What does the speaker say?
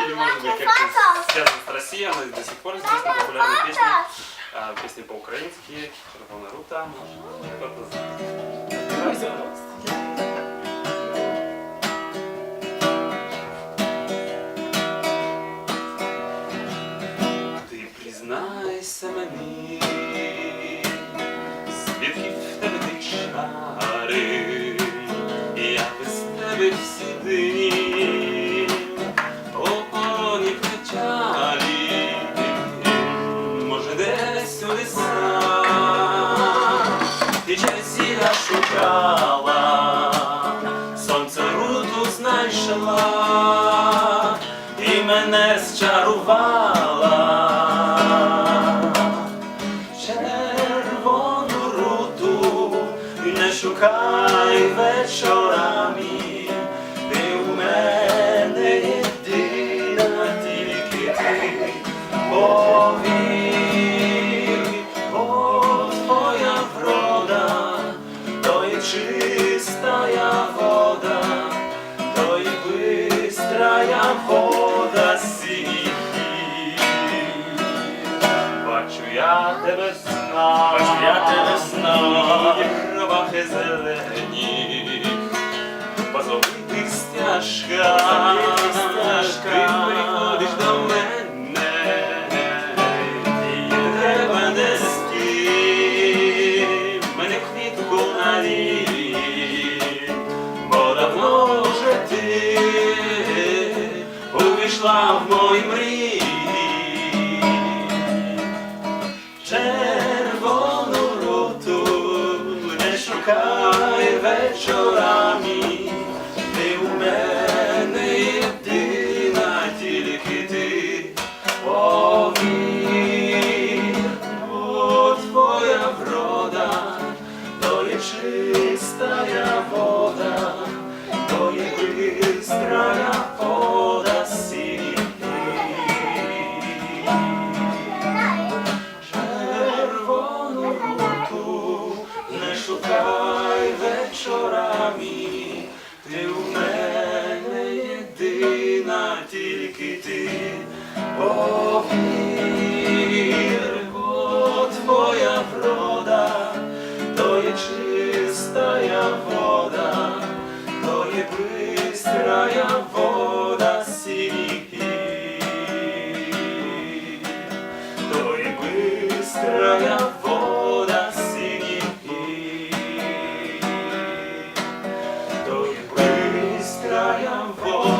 Или может быть как-то связан с Россией, она до сих пор известна популярная песня. а, Песни по-украински, Червона рута, может кто-то знает. Ти признайся мені, знайшла, і мене зчарувала. Червону руту не шукай вечорами, Тебе я тебе знаю. Як ровахи зелені, по золотих стяжках, По ти приходиш до мене, і треба нести мене квітку на лі, бо давно вже ти увійшла в мої мрії. Не одна тільки ти, Бо вір, бо твоя врода, то є чистая вода, то є быстрая вода сіхи, то є быстрая вода сіхи, то є быстрая вода.